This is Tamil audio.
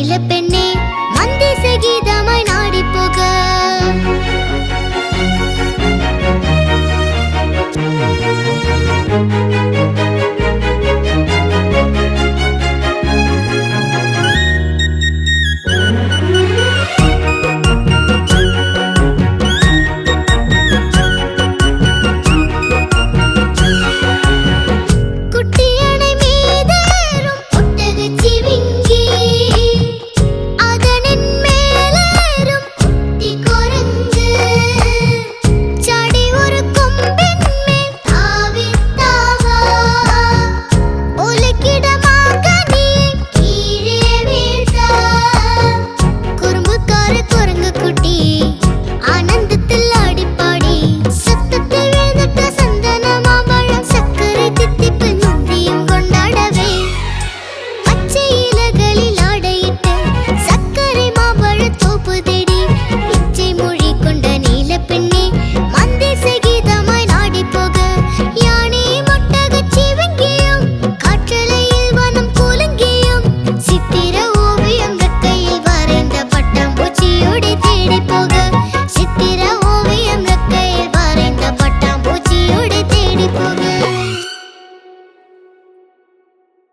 மயில பெண்ணே மந்திச கீதமா